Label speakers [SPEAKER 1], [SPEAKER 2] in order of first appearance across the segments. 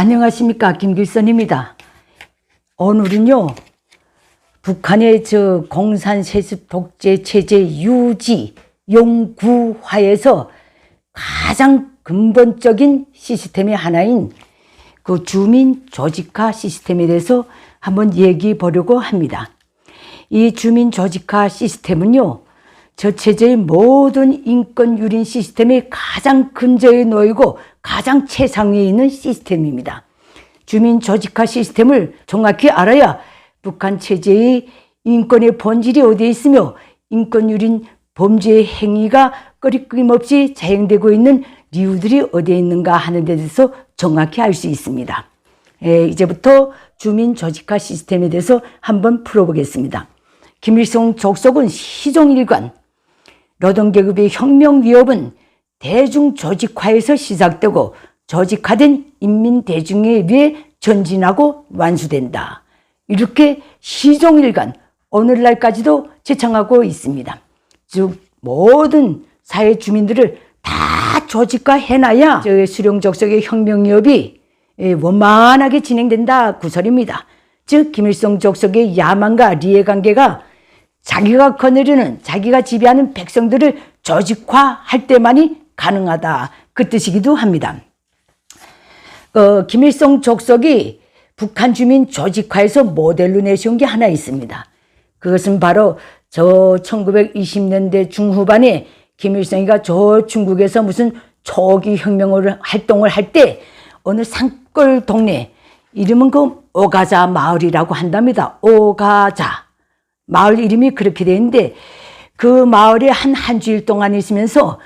[SPEAKER 1] 안녕하십니까 김길선입니다. 오늘은요 북한의 저 공산 세습 독재 체제 유지 용구화에서 가장 근본적인 시스템의 하나인 그 주민 조직화 시스템에 대해서 한번 얘기해 보려고 합니다. 이 주민 조직화 시스템은요, 저 체제의 모든 인권 유린 시스템의 가장 근저에 놓이고 가장 최상위에 있는 시스템입니다. 주민 조직화 시스템을 정확히 알아야 북한 체제의 인권의 본질이 어디에 있으며 인권 유린 범죄의 행위가 끊임없이 자행되고 있는 이유들이 어디에 있는가 하는 데 대해서 정확히 알 수 있습니다. 예, 이제부터 주민 조직화 시스템에 대해서 한번 풀어보겠습니다. 김일성 족속은 시종일관 노동계급의 혁명 위협은 대중 조직화에서 시작되고 조직화된 인민 대중에 의해 전진하고 완수된다. 이렇게 시종일관 오늘날까지도 제창하고 있습니다. 즉 모든 사회 주민들을 다 조직화해놔야 저 수령족속의 혁명 위협이 예, 원만하게 진행된다 구설입니다. 즉 김일성 족속의 야망과 리의 관계가 자기가 거느리는 자기가 지배하는 백성들을 조직화할 때만이 가능하다 그 뜻이기도 합니다. 어, 김일성 족속이 북한 주민 조직화에서 모델로 내세운 게 하나 있습니다. 그것은 바로 저 1920년대 중후반에 김일성이가 저 중국에서 무슨 초기 혁명을 활동을 할 때 어느 산골 동네 이름은 그 오가자 마을이라고 한답니다. 오가자 마을 이름이 그렇게 되는데 그 마을에 한 한 주일 동안 있으면서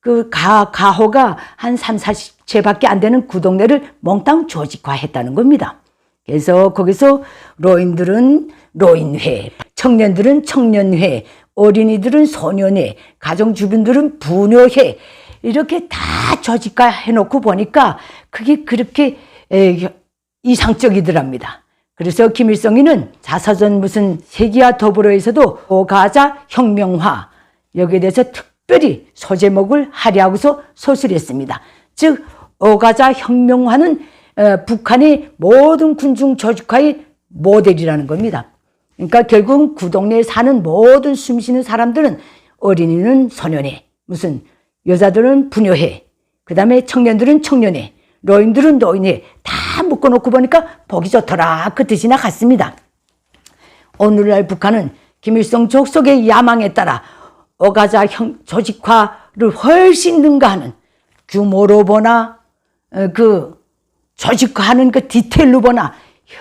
[SPEAKER 1] 그 가, 가호가 한 3, 40채밖에 안 되는 그 동네를 몽땅 조직화했다는 겁니다. 그래서 거기서 노인들은 노인회, 청년들은 청년회, 어린이들은 소년회, 가정 주민들은 부녀회, 이렇게 다 조직화 해놓고 보니까 그게 그렇게 에, 이상적이더랍니다. 그래서 김일성이는 자사전 무슨 세기와 더불어에서도 오가자 혁명화 여기에 대해서 특별히 소제목을 하려고서 소설했습니다. 즉 오가자 혁명화는 어, 북한의 모든 군중 조직화의 모델이라는 겁니다. 그러니까 결국 그 동네에 사는 모든 숨쉬는 사람들은 어린이는 소년회, 무슨 여자들은 부녀회, 그 다음에 청년들은 청년회, 노인들은 노인회 다 묶어놓고 보니까 보기 좋더라 그 뜻이나 같습니다. 오늘날 북한은 김일성 족속의 야망에 따라 오가자 형 조직화를 훨씬 능가하는 규모로 보나 어, 그 조직화하는 그 디테일로 보나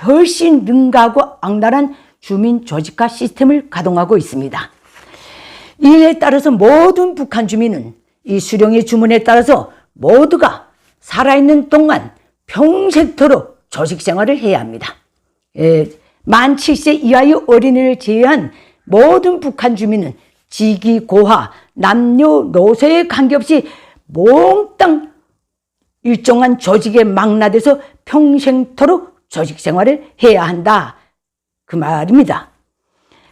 [SPEAKER 1] 훨씬 능가하고 악랄한 주민 조직화 시스템을 가동하고 있습니다. 이에 따라서 모든 북한 주민은 이 수령의 주문에 따라서 모두가 살아있는 동안 평생토록 조직 생활을 해야 합니다. 예, 만 7세 이하의 어린이를 제외한 모든 북한 주민은 직위, 고하, 남녀, 노소에 관계없이 몽땅 일정한 조직에 망라돼서 평생토록 조직 생활을 해야 한다. 그 말입니다.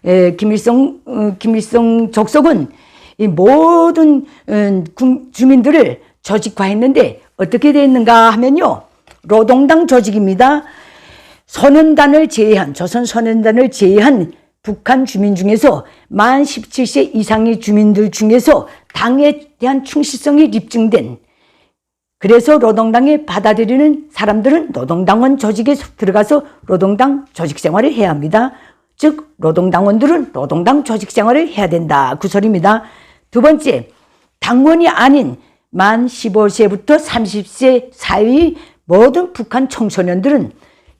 [SPEAKER 1] 에, 김일성, 어, 김일성 족속은 이 모든 어, 군- 주민들을 조직화했는데 어떻게 됐는가 하면요. 노동당 조직입니다. 선언단을 제외한, 조선 선언단을 제외한 북한 주민 중에서 만 17세 이상의 주민들 중에서 당에 대한 충실성이 입증된 그래서 노동당에 받아들이는 사람들은 노동당원 조직에 들어가서 노동당 조직 생활을 해야 합니다. 즉 노동당원들은 노동당 조직 생활을 해야 된다. 그 소리입니다. 두 번째, 당원이 아닌 만 15세부터 30세 사이의 모든 북한 청소년들은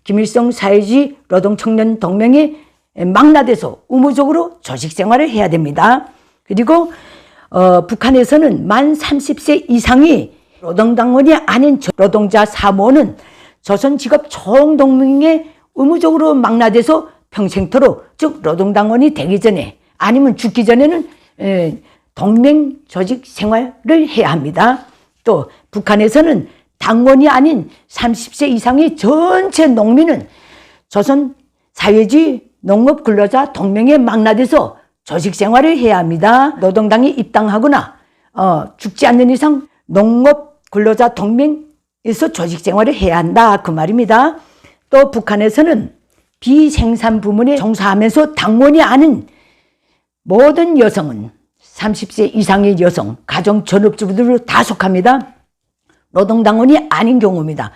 [SPEAKER 1] 김일성 사회주의 노동청년 동맹에 망라돼서 의무적으로 조직 생활을 해야 됩니다. 그리고 어, 북한에서는 만 30세 이상이 노동당원이 아닌 저- 노동자 사모는 조선직업 총동맹에 의무적으로 망라돼서 평생토록 즉 노동당원이 되기 전에 아니면 죽기 전에는 에, 동맹 조직 생활을 해야 합니다. 또 북한에서는 당원이 아닌 30세 이상의 전체 농민은 조선 사회주의 농업 근로자 동맹에 망라돼서 조직 생활을 해야 합니다. 노동당에 입당하거나 어, 죽지 않는 이상 농업 근로자 동맹 에서 조직 생활을 해야 한다 그 말입니다. 또 북한에서는 비생산 부문에 종사하면서 당원이 아닌 모든 여성은 30세 이상의 여성, 가정 전업주부들로 다 속합니다. 노동당원이 아닌 경우입니다.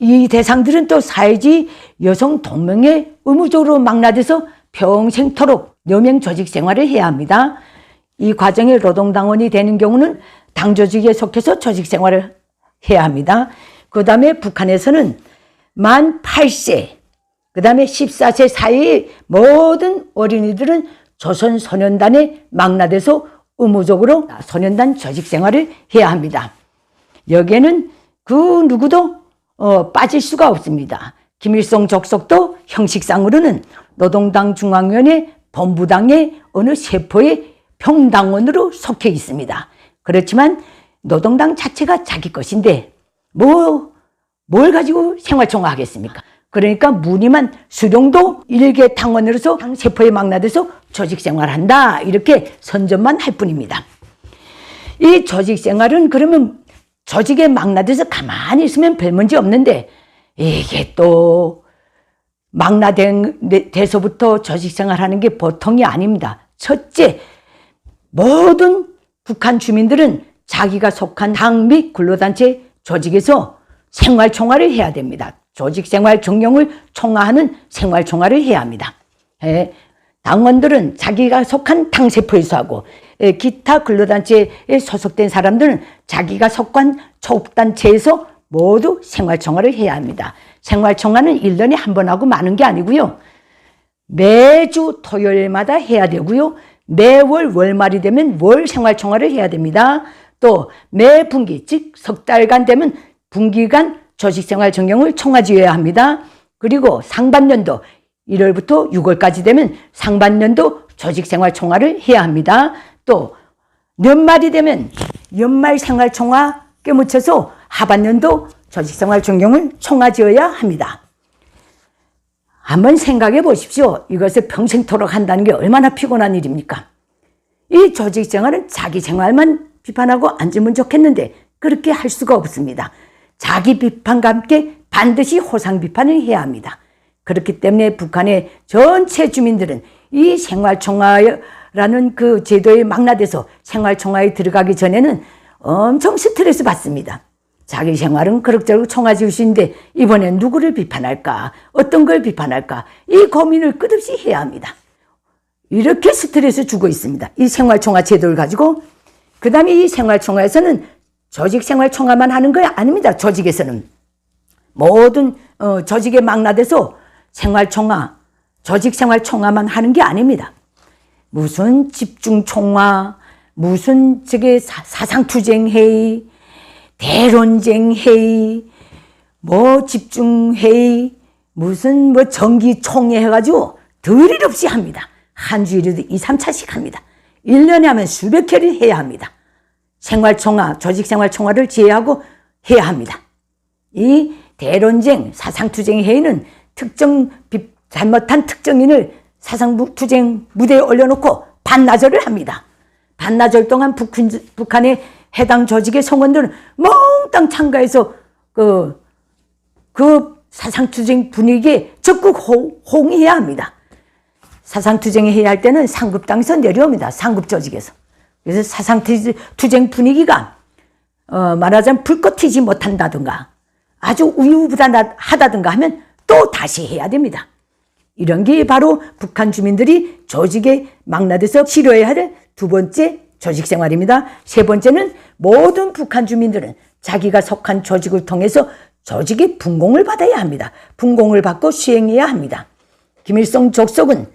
[SPEAKER 1] 이 대상들은 또 사회주의 여성 동맹에 의무적으로 망라돼서 평생토록 여명 조직 생활을 해야 합니다. 이 과정에 노동당원이 되는 경우는 당조직에 속해서 조직 생활을 해야 합니다. 그 다음에 북한에서는 만 8세, 그 다음에 14세 사이의 모든 어린이들은 조선 소년단에 망라돼서 의무적으로 소년단 조직 생활을 해야 합니다. 여기에는 그 누구도 어, 빠질 수가 없습니다. 김일성 족속도 형식상으로는 노동당 중앙위원회 본부당의 어느 세포의 평당원으로 속해 있습니다. 그렇지만 노동당 자체가 자기 것인데 뭐, 뭘 가지고 생활총화 하겠습니까? 그러니까 무늬만 수령도 일개 당원으로서 당 세포에 망라돼서 조직 생활한다. 이렇게 선전만 할 뿐입니다. 이 조직 생활은 그러면 조직에 망라돼서 가만히 있으면 별 문제 없는데 이게 또 망라돼서부터 조직 생활하는 게 보통이 아닙니다. 첫째, 모든 북한 주민들은 자기가 속한 당 및 근로단체 조직에서 생활 총화를 해야 됩니다. 조직 생활 경영을 총화하는 생활 총화를 해야 합니다. 예, 당원들은 자기가 속한 당세포에서 하고 예, 기타 근로단체에 소속된 사람들은 자기가 속한 초단체에서 모두 생활 총화를 해야 합니다. 생활 총화는 1년에 한 번 하고 마는 게 아니고요. 매주 토요일마다 해야 되고요. 매월 월말이 되면 월 생활 총화를 해야 됩니다. 또 매 분기 즉 석 달간 되면 분기간 조직생활 정경을 총화지어야 합니다. 그리고 상반년도 1월부터 6월까지 되면 상반년도 조직생활 총화를 해야 합니다. 또 연말이 되면 연말 생활 총화 껴묻혀서 하반년도 조직생활 전경을 총화지어야 합니다. 한번 생각해 보십시오. 이것을 평생토록 한다는 게 얼마나 피곤한 일입니까? 이 조직 생활은 자기 생활만 비판하고 앉으면 좋겠는데 그렇게 할 수가 없습니다. 자기 비판과 함께 반드시 호상 비판을 해야 합니다. 그렇기 때문에 북한의 전체 주민들은 이 생활총화라는 그 제도에 망라돼서 생활총화에 들어가기 전에는 엄청 스트레스 받습니다. 자기 생활은 그럭저럭 총화 지으시는데 이번엔 누구를 비판할까? 어떤 걸 비판할까? 이 고민을 끝없이 해야 합니다. 이렇게 스트레스 주고 있습니다. 이 생활총화 제도를 가지고 그 다음에 이 생활총화에서는 조직생활총화만 하는 거 아닙니다. 조직에서는 모든 어, 조직에 망라돼서 생활 총화, 조직 생활 총화만 하는 게 아닙니다. 무슨 집중 총화, 무슨 저게 사상 투쟁 회의, 대론쟁 회의, 뭐 집중 회의, 무슨 뭐 정기 총회 해가지고 들일 없이 합니다. 한 주일에도 2, 3차씩 합니다. 1년에 하면 수백 회를 해야 합니다. 생활총화, 조직생활총화를 제외하고 해야 합니다. 이 대론쟁, 사상투쟁 회의는 특정 비, 잘못한 특정인을 사상투쟁 무대에 올려놓고 반나절을 합니다. 반나절 동안 북한, 북한의 해당 조직의 성원들은 몽땅 참가해서 그, 그 사상투쟁 분위기에 적극 호, 홍해야 합니다. 사상투쟁 해야 할 때는 상급당에서 내려옵니다. 상급 조직에서. 그래서 사상 투쟁 분위기가 어, 말하자면 불꽃 튀지 못한다든가 아주 우유부단하다든가 하면 또 다시 해야 됩니다. 이런 게 바로 북한 주민들이 조직에 망라돼서 치료해야 할 두 번째 조직 생활입니다. 세 번째는 모든 북한 주민들은 자기가 속한 조직을 통해서 조직의 분공을 받아야 합니다. 분공을 받고 수행해야 합니다. 김일성 족속은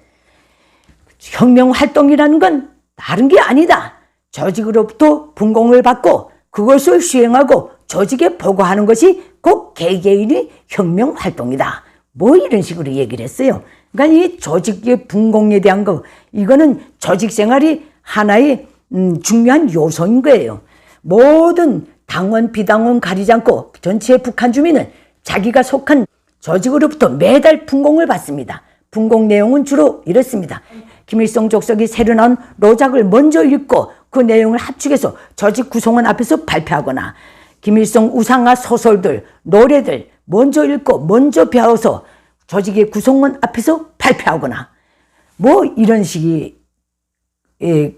[SPEAKER 1] 혁명 활동이라는 건 다른 게 아니다. 조직으로부터 분공을 받고 그것을 수행하고 조직에 보고하는 것이 곧 개개인의 혁명 활동이다. 뭐 이런 식으로 얘기를 했어요. 그러니까 이 조직의 분공에 대한 거 이거는 조직 생활이 하나의 음, 중요한 요소인 거예요. 모든 당원 비당원 가리지 않고 전체 북한 주민은 자기가 속한 조직으로부터 매달 분공을 받습니다. 분공 내용은 주로 이렇습니다. 김일성 족속이 새로 나온 로작을 먼저 읽고 그 내용을 합축해서 조직 구성원 앞에서 발표하거나 김일성 우상화 소설들, 노래들 먼저 읽고 먼저 배워서 조직의 구성원 앞에서 발표하거나 뭐 이런 식의 예,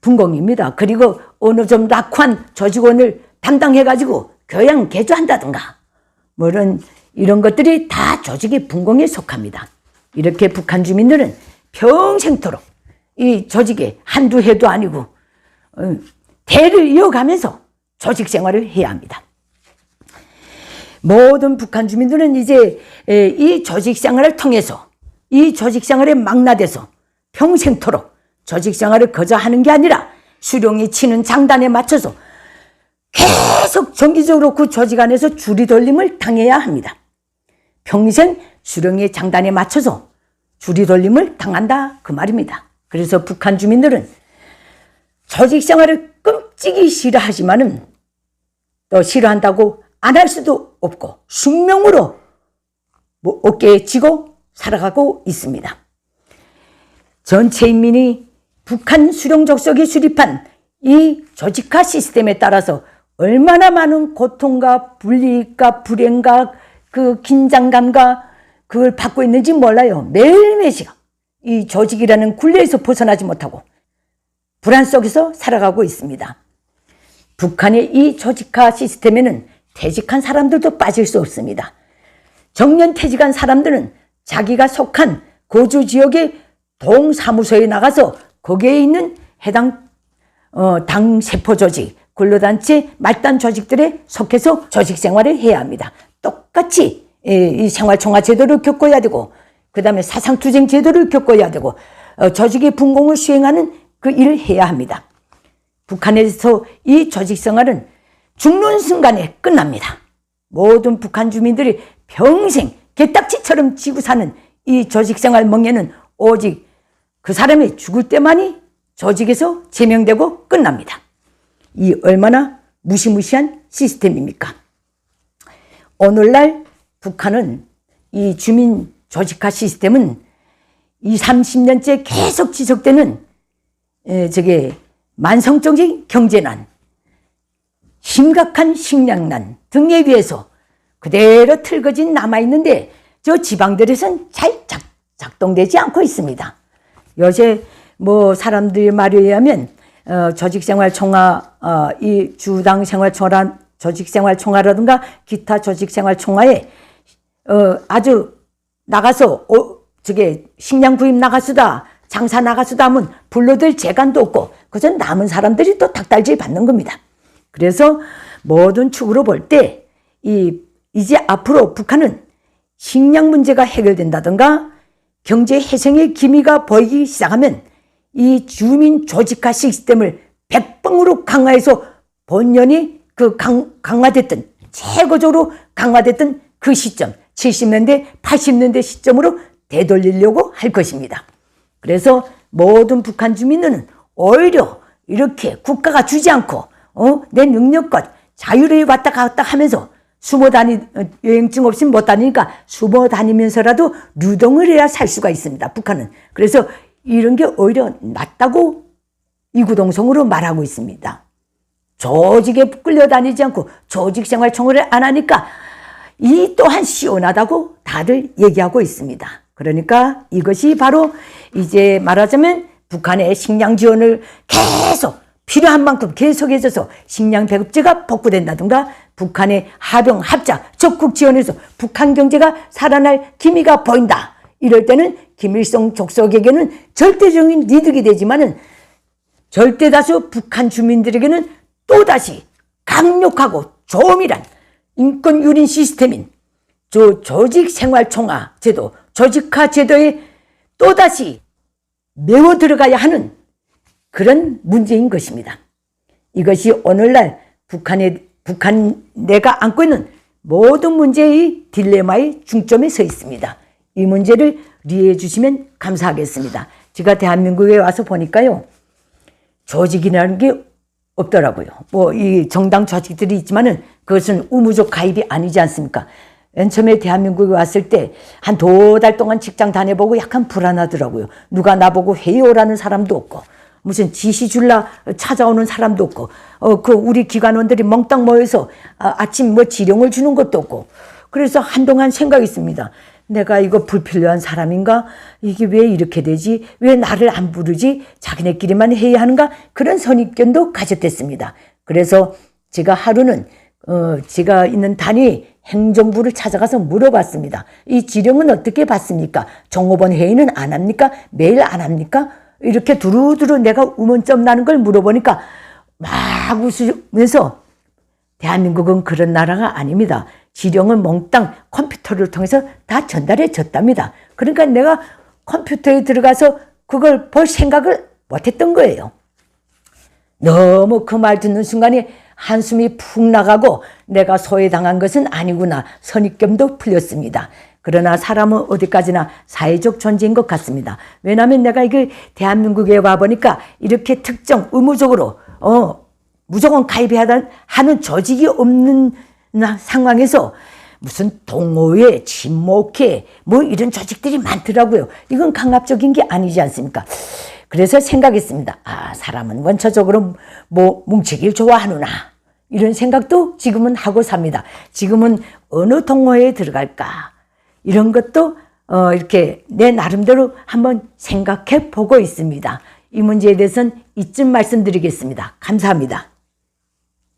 [SPEAKER 1] 분공입니다. 그리고 어느 좀 낙후한 조직원을 담당해가지고 교양 개조한다든가 뭐 이런 이런 것들이 다 조직의 분공에 속합니다. 이렇게 북한 주민들은 평생토록 이 조직에 한두 해도 아니고 어, 대를 이어가면서 조직 생활을 해야 합니다. 모든 북한 주민들은 이제 에, 이 조직 생활을 통해서 이 조직 생활에 망라돼서 평생토록 조직 생활을 거저 하는 게 아니라 수령이 치는 장단에 맞춰서 계속 정기적으로 그 조직 안에서 줄이 돌림을 당해야 합니다. 평생 수령의 장단에 맞춰서 줄이 돌림을 당한다 그 말입니다. 그래서 북한 주민들은 조직 생활을 끔찍이 싫어하지만은 또 싫어한다고 안 할 수도 없고 숙명으로 뭐 어깨에 지고 살아가고 있습니다. 전체 인민이 북한 수령 족속이 수립한 이 조직화 시스템에 따라서 얼마나 많은 고통과 불이익과 불행과 그 긴장감과 그걸 받고 있는지 몰라요. 매일매일 시간 이 조직이라는 굴레에서 벗어나지 못하고 불안 속에서 살아가고 있습니다. 북한의 이 조직화 시스템에는 퇴직한 사람들도 빠질 수 없습니다. 정년 퇴직한 사람들은 자기가 속한 거주 지역의 동사무소에 나가서 거기에 있는 해당 어, 당 세포 조직, 근로단체, 말단 조직들에 속해서 조직 생활을 해야 합니다. 똑같이 예, 이 생활총화 제도를 겪어야 되고, 그 다음에 사상투쟁 제도를 겪어야 되고, 어, 조직의 분공을 수행하는 그 일을 해야 합니다. 북한에서 이 조직 생활은 죽는 순간에 끝납니다. 모든 북한 주민들이 평생 개딱지처럼 지고 사는 이 조직 생활 멍에는 오직 그 사람이 죽을 때만이 조직에서 제명되고 끝납니다. 이 얼마나 무시무시한 시스템입니까? 오늘날 북한은 이 주민 조직화 시스템은 이 30년째 계속 지속되는 에, 저게 만성적인 경제난, 심각한 식량난 등에 비해서 그대로 틀거진 남아있는데 저 지방들에선 잘 작, 작동되지 않고 있습니다. 요새 뭐 사람들이 말에 의하면 어, 조직생활총화 어, 이 주당 생활총화 조직생활총화라든가 기타 조직생활총화에 어, 아주 나가서 어, 저게 식량 구입 나가수다 장사 나가수다 하면 불러들 재간도 없고 그저 남은 사람들이 또 닭달질 받는 겁니다. 그래서 모든 축으로 볼 때 이 이제 앞으로 북한은 식량 문제가 해결된다든가 경제 해생의 기미가 보이기 시작하면 이 주민 조직화 시스템을 백방으로 강화해서 본연이 그 강, 강화됐던 최고적으로 강화됐던 그 시점 70년대 80년대 시점으로 되돌리려고 할 것입니다. 그래서 모든 북한 주민은 오히려 이렇게 국가가 주지 않고 어? 내 능력껏 자유를 왔다 갔다 하면서 숨어 다니 어, 여행증 없이 못 다니니까 숨어 다니면서라도 유동을 해야 살 수가 있습니다. 북한은 그래서 이런 게 오히려 낫다고 이구동성으로 말하고 있습니다. 조직에 끌려다니지 않고 조직 생활 총회를 안 하니까 이 또한 시원하다고 다들 얘기하고 있습니다. 그러니까 이것이 바로 이제 말하자면 북한의 식량 지원을 계속 필요한 만큼 계속해줘서 식량 배급제가 복구된다든가 북한의 하병 합작 적국 지원에서 북한 경제가 살아날 기미가 보인다. 이럴 때는 김일성 족속에게는 절대적인 이득이 되지만은 절대 다수 북한 주민들에게는 또다시 강력하고 조밀한 인권 유린 시스템인 저 조직 생활 총화 제도, 조직화 제도에 또다시 메워 들어가야 하는 그런 문제인 것입니다. 이것이 오늘날 북한의 북한 내가 안고 있는 모든 문제의 딜레마의 중점에 서 있습니다. 이 문제를 이해해 주시면 감사하겠습니다. 제가 대한민국에 와서 보니까요. 조직이라는 게 없더라고요. 뭐 이 정당 조직들이 있지만은 그것은 의무적 가입이 아니지 않습니까? 맨 처음에 대한민국에 왔을 때 한 두 달 동안 직장 다녀보고 약간 불안하더라고요. 누가 나보고 회의 오라는 사람도 없고 무슨 지시 줄라 찾아오는 사람도 없고 어 그 우리 기관원들이 멍땅 모여서 아, 아침 뭐 지령을 주는 것도 없고 그래서 한동안 생각했습니다. 내가 이거 불필요한 사람인가? 이게 왜 이렇게 되지? 왜 나를 안 부르지? 자기네끼리만 해야 하는가? 그런 선입견도 가졌댔습니다. 그래서 제가 하루는 어, 제가 있는 단위 행정부를 찾아가서 물어봤습니다. 이 지령은 어떻게 받습니까? 종업원 회의는 안 합니까? 매일 안 합니까? 이렇게 두루두루 내가 의문점 나는 걸 물어보니까 막 웃으면서 대한민국은 그런 나라가 아닙니다. 지령은 몽땅 컴퓨터를 통해서 다 전달해 줬답니다. 그러니까 내가 컴퓨터에 들어가서 그걸 볼 생각을 못 했던 거예요. 너무 그 말 듣는 순간에 한숨이 푹 나가고 내가 소외당한 것은 아니구나 선입견도 풀렸습니다. 그러나 사람은 어디까지나 사회적 존재인 것 같습니다. 왜냐하면 내가 이게 대한민국에 와보니까 이렇게 특정 의무적으로 어 무조건 가입해야 하는 조직이 없는 나- 상황에서 무슨 동호회, 친목회 뭐 이런 조직들이 많더라고요. 이건 강압적인 게 아니지 않습니까? 그래서 생각했습니다. 아, 사람은 원초적으로 뭐 뭉치길 좋아하누나. 이런 생각도 지금은 하고 삽니다. 지금은 어느 동호회에 들어갈까? 이런 것도 어, 이렇게 내 나름대로 한번 생각해 보고 있습니다. 이 문제에 대해서는 이쯤 말씀드리겠습니다. 감사합니다.